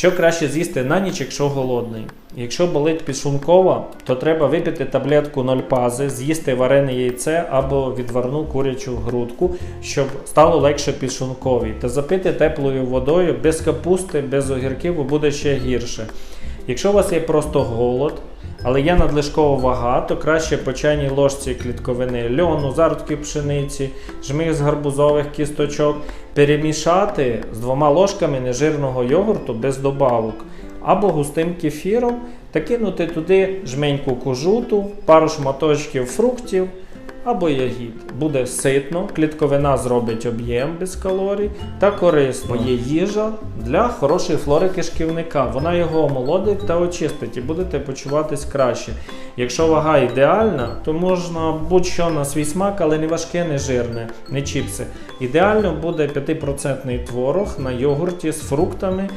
Що краще з'їсти на ніч, якщо голодний? Якщо болить підшлункова, то треба випити таблетку нольпази, з'їсти варене яйце або відварну курячу грудку, щоб стало легше підшлунковій, та запити теплою водою без капусти, без огірків, буде ще гірше. Якщо у вас є просто голод, але є надлишкова вага, то краще по чайній ложці клітковини льону, зародки пшениці, жмих з гарбузових кісточок перемішати з двома ложками нежирного йогурту без добавок або густим кефіром та кинути туди жменьку кожуту, пару шматочків фруктів або ягід. Буде ситно, клітковина зробить об'єм без калорій та корисно. Є їжа для хорошої флори кишківника. Вона його омолодить та очистить і будете почуватись краще. Якщо вага ідеальна, то можна будь-що на свій смак, але не важке, не жирне, не чіпси. Ідеально буде 5% творог на йогурті з фруктами,